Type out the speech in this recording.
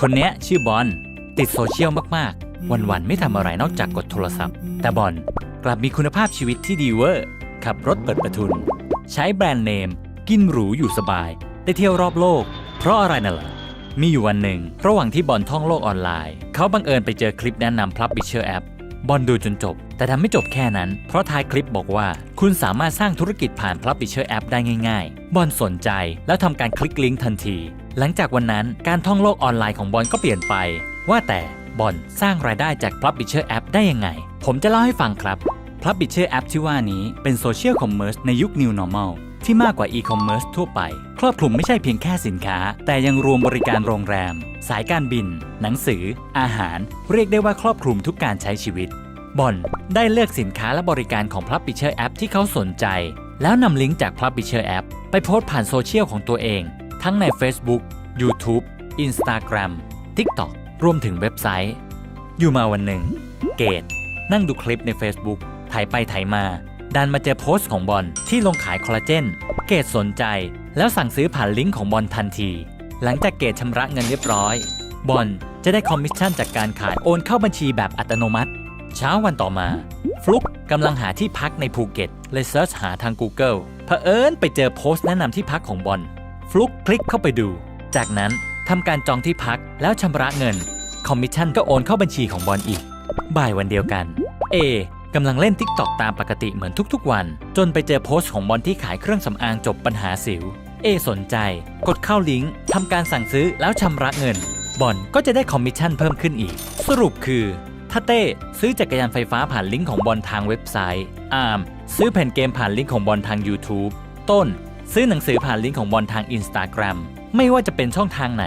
คนเนี้ยชื่อบอลติดโซเชียลมากๆ วันๆไม่ทำอะไรนอกจากกดโทรศัพท์ แต่บอลกลับมีคุณภาพชีวิตที่ดีเวอร์ ขับรถเปิดประทุน ใช้แบรนด์เนม กินหรูอยู่สบาย ได้เที่ยวรอบโลก เพราะอะไรน่ะล่ะ มีอยู่วันหนึ่ง ระหว่างที่บอลท่องโลกออนไลน์ เขาบังเอิญไปเจอคลิปแนะนำพลับบิเชอร์แอป บอลดูจนจบ แต่ทำไม่จบแค่นั้น เพราะท้ายคลิปบอกว่า คุณสามารถสร้างธุรกิจผ่าน Publisher App ได้ง่ายๆ บอลสนใจแล้วทำการคลิกลิงก์ทันที หลังจากวันนั้นการท่องโลกออนไลน์ของบอลก็เปลี่ยนไป ว่าแต่บอลสร้างรายได้จาก Publisher App ได้ยังไง ผมจะเล่าให้ฟังครับ Publisher App ที่ว่านี้เป็นโซเชียลคอมเมอร์สในยุค New Normal ที่มากกว่า e-commerce ทั่วไป ครอบคลุมไม่ใช่เพียงแค่สินค้า แต่ยังรวมบริการโรงแรม สายการบิน หนังสือ อาหาร เรียกได้ว่าครอบคลุมทุกการใช้ชีวิตบอลได้เลือกสินค้าและบริการของ Publisher App ที่เขาสนใจ แล้วนำลิงก์จาก Publisher App ไปโพสต์ผ่านโซเชียลของตัวเอง ทั้งใน Facebook YouTube Instagram TikTok รวมถึงเว็บไซต์ อยู่มาวันหนึ่ง เกดนั่งดูคลิปใน Facebook ถ่ายไปถ่ายมา ดันมาเจอโพสต์ของบอลที่ลงขายคอลลาเจน เกดสนใจ แล้วสั่งซื้อผ่านลิงก์ของบอลทันที หลังจากเกดชำระเงินเรียบร้อย บอลจะได้คอมมิชชั่นจากการขายโอนเข้าบัญชีแบบอัตโนมัติ เช้าวันต่อมา ฟลุกกำลังหาที่พักในภูเก็ต เลยเซิร์ชหาทาง Google เผอิญไปเจอโพสต์แนะนำที่พักของบอลฟลุกคลิกเข้าไปดู จากนั้นทำการจองที่พักแล้วชำระเงิน คอมมิชชั่นก็โอนเข้าบัญชีของบอลอีก บ่ายวันเดียวกัน เอ กำลังเล่น t ิ k t o k ตามปกติเหมือนทุกๆวัน จนไปเจอโพสต์ของบอลที่ขายเครื่องสำอางจบปัญหาสิว เอสนใจ กดเข้าลิงก์ทำการสั่งซื้อแล้วชำระเงิน บอลก็จะได้คอมมิชชั่นเพิ่มขึ้นอีก สรุปคือถ้าเต้ซื้อจักรยานไฟฟ้าผ่านลิงก์ของบอลทางเว็บไซต์ อาร์มซื้อแผ่นเกมผ่านลิงก์ของบอลทาง YouTube ต้น ซื้อหนังสือผ่านลิงก์ของบอลทาง Instagram ไม่ว่าจะเป็นช่องทางไหน